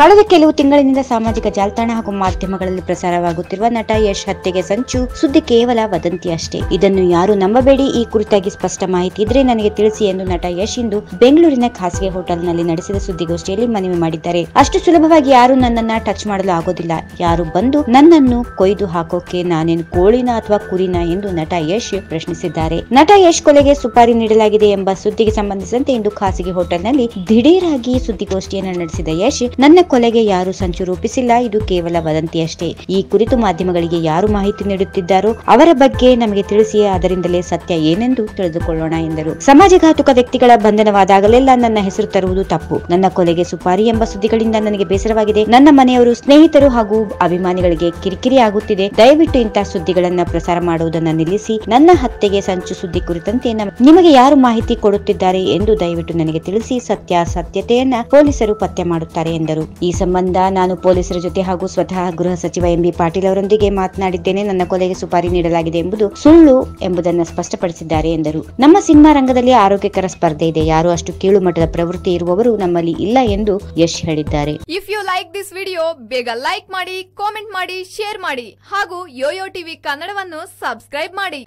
ಕಳೆದ ಕೆಲವು ತಿಂಗಳಿನಿಂದ ಸಾಮಾಜಿಕ ಜಾಲತಾಣ ಹಾಗೂ ಮಾಧ್ಯಮಗಳಲ್ಲಿ ಪ್ರಸಾರವಾಗುತ್ತಿರುವ ನಟ ಯಶ್ ಹತ್ಯೆಗೆ ಸಂಚು, ಸುದ್ದಿ ಕೇವಲ ವದಂತಿ ಅಷ್ಟೇ ಇದನ್ನು ಯಾರು ನಂಬಬೇಡಿ. ಈ ಕುರಿತಾಗಿ ಸ್ಪಷ್ಟ ಮಾಹಿತಿ ಇದ್ರೆ ನನಗೆ ತಿಳಿಸಿ ಎಂದು ನಟ ಯಶ್ ಇಂದು ಬೆಂಗಳೂರಿನ ಖಾಸಗಿ ಹೋಟೆಲ್ನಲ್ಲಿ ನಡೆಸಿದ ಸುದ್ದಿಗೋಷ್ಠಿಯಲ್ಲಿ ಮನವಿ ಮಾಡಿದ್ದಾರೆ. ಅಷ್ಟು ಸುಲಭವಾಗಿ ಯಾರು ನನ್ನನ್ನ ಟಚ್ ಮಾಡಲು ಆಗೋದಿಲ್ಲ. ಯಾರು ಬಂದು ನನ್ನನ್ನು ಕೊಯ್ದು ಹಾಕೋಕೆ ನಾನೇನು ಕೋಳಿನ ಅಥವಾ ಕುರಿನ ಎಂದು ನಟ ಯಶ್ ಪ್ರಶ್ನಿಸಿದ್ದಾರೆ. ನಟ ಯಶ್ ಕೊಲೆಗೆ ಸುಪಾರಿ ನೀಡಲಾಗಿದೆ ಎಂಬ ಸುದ್ದಿಗೆ ಸಂಬಂಧಿಸಿದಂತೆ ಇಂದು ಖಾಸಗಿ ಹೋಟೆಲ್ನಲ್ಲಿ ದಿಢೀರಾಗಿ ಸುದ್ದಿಗೋಷ್ಠಿಯನ್ನು ನಡೆಸಿದ ಯಶ್, ನನ್ನ ಕೊಲೆಗೆ ಯಾರು ಸಂಚು ರೂಪಿಸಿಲ್ಲ, ಇದು ಕೇವಲ ವದಂತಿಯಷ್ಟೇ. ಈ ಕುರಿತು ಮಾಧ್ಯಮಗಳಿಗೆ ಯಾರು ಮಾಹಿತಿ ನೀಡುತ್ತಿದ್ದಾರೋ ಅವರ ಬಗ್ಗೆ ನಮಗೆ ತಿಳಿಸಿ ಅದರಿಂದಲೇ ಸತ್ಯ ಏನೆಂದು ತಿಳಿದುಕೊಳ್ಳೋಣ ಎಂದರು. ಸಮಾಜಘಾತುಕ ವ್ಯಕ್ತಿಗಳ ಬಂಧನವಾದಾಗಲೆಲ್ಲ ನನ್ನ ಹೆಸರು ತರುವುದು ತಪ್ಪು. ನನ್ನ ಕೊಲೆಗೆ ಸುಪಾರಿ ಎಂಬ ಸುದ್ದಿಗಳಿಂದ ನನಗೆ ಬೇಸರವಾಗಿದೆ. ನನ್ನ ಮನೆಯವರು ಸ್ನೇಹಿತರು ಹಾಗೂ ಅಭಿಮಾನಿಗಳಿಗೆ ಕಿರಿಕಿರಿ ಆಗುತ್ತಿದೆ. ದಯವಿಟ್ಟು ಇಂತಹ ಸುದ್ದಿಗಳನ್ನ ಪ್ರಸಾರ ಮಾಡುವುದನ್ನು ನಿಲ್ಲಿಸಿ, ನನ್ನ ಹತ್ಯೆಗೆ ಸಂಚು ಸುದ್ದಿ ಕುರಿತಂತೆ ನಿಮಗೆ ಯಾರು ಮಾಹಿತಿ ಕೊಡುತ್ತಿದ್ದಾರೆ ಎಂದು ದಯವಿಟ್ಟು ನನಗೆ ತಿಳಿಸಿ ಸತ್ಯಾಸತ್ಯತೆಯನ್ನ ಪೊಲೀಸರು ಪತ್ತೆ ಮಾಡುತ್ತಾರೆ ಎಂದರು. ಈ ಸಂಬಂಧ ನಾನು ಪೊಲೀಸರ ಜೊತೆ ಹಾಗೂ ಸ್ವತಃ ಗೃಹ ಸಚಿವ ಎಂಬಿ ಪಾಟೀಲ್ ಅವರೊಂದಿಗೆ ಮಾತನಾಡಿದ್ದೇನೆ. ನನ್ನ ಕೊಲೆಗೆ ಸುಪಾರಿ ನೀಡಲಾಗಿದೆ ಎಂಬುದು ಸುಳ್ಳು ಎಂಬುದನ್ನು ಸ್ಪಷ್ಟಪಡಿಸಿದ್ದಾರೆ ಎಂದರು. ನಮ್ಮ ಸಿನಿಮಾ ರಂಗದಲ್ಲಿ ಆರೋಗ್ಯಕರ ಸ್ಪರ್ಧೆ ಇದೆ. ಯಾರು ಅಷ್ಟು ಕೀಳು ಮಟ್ಟದ ಪ್ರವೃತ್ತಿ ಇರುವವರು ನಮ್ಮಲ್ಲಿ ಇಲ್ಲ ಎಂದು ಯಶ್ ಹೇಳಿದ್ದಾರೆ. If you like this video ಬೇಗ ಲೈಕ್ ಮಾಡಿ ಕಾಮೆಂಟ್ ಮಾಡಿ ಶೇರ್ ಮಾಡಿ ಹಾಗೂ ಯೋಯೋ ಟಿವಿ ಕನ್ನಡವನ್ನು ಸಬ್ಸ್ಕ್ರೈಬ್ ಮಾಡಿ.